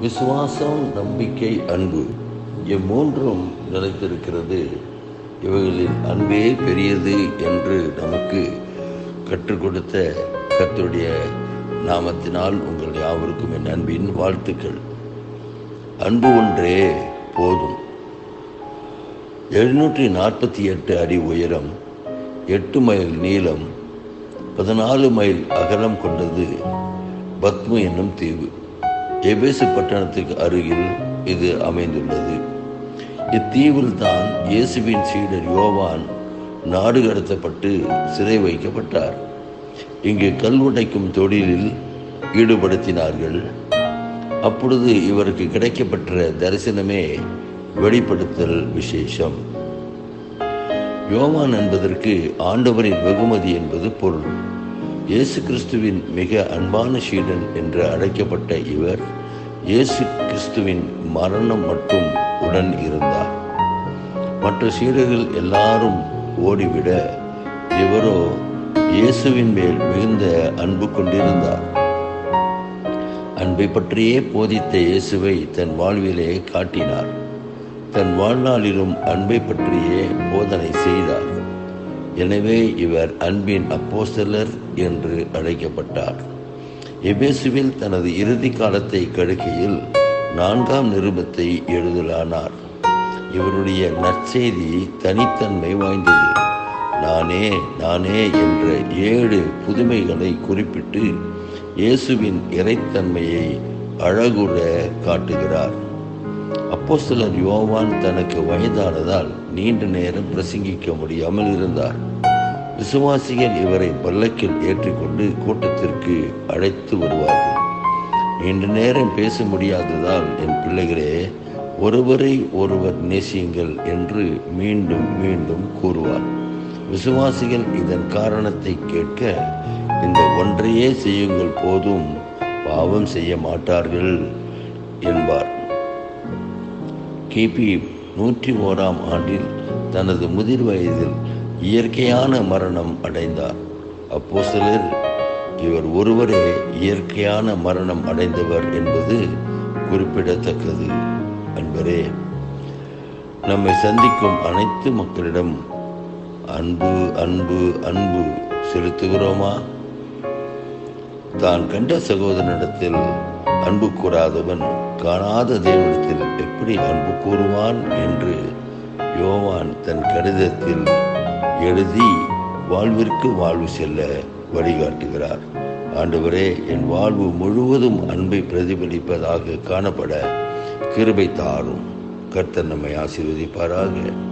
விசுவாசம் நம்பிக்கை அன்பு இம்மூன்றும் நிலைத்திருக்கிறது. இவைகளின் அன்பே பெரியது என்று நமக்கு கற்றுக் கொடுத்த கத்துடைய நாமத்தினால் உங்கள் யாவருக்கும் என் அன்பின் வாழ்த்துக்கள். அன்பு ஒன்றே போதும். எழுநூற்றி நாற்பத்தி எட்டு அடி உயரம் எட்டு மைல் நீளம் பதினாலு மைல் அகலம் கொண்டது பத்மு என்னும் தீவு. எபேசு பட்டணத்துக்கு அருகில் இது அமைந்துள்ளது. இத்தீவில் தான் இயேசுவின் சீடர் யோவான் நாடு கடத்தப்பட்டு சிறை வைக்கப்பட்டார். இங்கு கல் உடைக்கும் தொழிலில் ஈடுபடுத்தினார்கள். அப்பொழுது இவருக்கு கிடைக்கப்பெற்ற தரிசனமே வெளிப்படுத்தல் விசேஷம். யோவான் என்பதற்கு ஆண்டவரின் வெகுமதி என்பது பொருள். இயேசு கிறிஸ்துவின் மிக அன்பான சீடன் என்று அழைக்கப்பட்ட இவர் இயேசு கிறிஸ்துவின் மரணம் மட்டும் உடன் இருந்தார். மற்ற சீடர்கள் எல்லாரும் ஓடிவிட இவரோ இயேசுவின் மேல் மிகுந்த அன்பு கொண்டிருந்தார். அன்பை பற்றியே போதித்த இயேசுவை தன் வாழ்விலே காட்டினார். தன் வாழ்நாளிலும் அன்பை பற்றியே போதனை செய்தார். எனவே இவர் அன்பின் அப்போஸ்தலர் என்று அழைக்கப்பட்டார். எபேசுவில் தனது இறுதி காலத்தை கடுக்கையில் நான்காம் நிருபத்தை எழுதலானார். இவருடைய நற்செய்தி தனித்தன்மை வாய்ந்தது. நானே நானே என்ற ஏழு புதுமைகளை குறிப்பிட்டு இயேசுவின் இறைத்தன்மையை அழகுற காட்டுகிறார். அப்போஸ்தலர் யோவான் தனக்கு வயதானதால் நீண்ட நேரம் பிரசங்கிக்க முடியாமல் இருந்தார். விசுவாசிகள் இவரை பல்லக்கில் ஏற்றிக்கொண்டு கூட்டத்திற்கு அழைத்து வருவார்கள். நீண்ட நேரம் பேச முடியாததால் என் பிள்ளைகளே ஒருவரை ஒருவர் நேசியுங்கள் என்று மீண்டும் மீண்டும் கூறுவார். விசுவாசிகள் இதன் காரணத்தை கேட்க இந்த ஒன்றையே செய்யுங்கள் போதும் பாவம் செய்ய மாட்டார்கள் என்பார். கிபி நூற்றி ஓராம் ஆண்டில் தனது முதிர் வயதில் இயற்கையான மரணம் அடைந்தார். அப்போ சிலர் இவர் ஒருவரே இயற்கையான மரணம் அடைந்தவர் என்பது குறிப்பிடத்தக்கது. அன்பரே நம்மை சந்திக்கும் அனைத்து மக்களிடம் அன்பு அன்பு அன்பு செலுத்துகிறோமா? தான் கண்ட சகோதரனிடத்தில் அன்பு கூறாதவன் காணாத தேவனிடத்தில் எப்படி அன்பு கூறுவான் என்று யோவான் தன் கடிதத்தில் எழுதி வாழ்விற்கு வாழ்வு செல்ல வழிகாட்டுகிறார். ஆண்டவரே என் வாழ்வு முழுவதும் அன்பை பிரதிபலிப்பதாக காணப்பட கிருபை தாரும். கர்த்தர் நம்மை ஆசீர்வதிப்பாராக.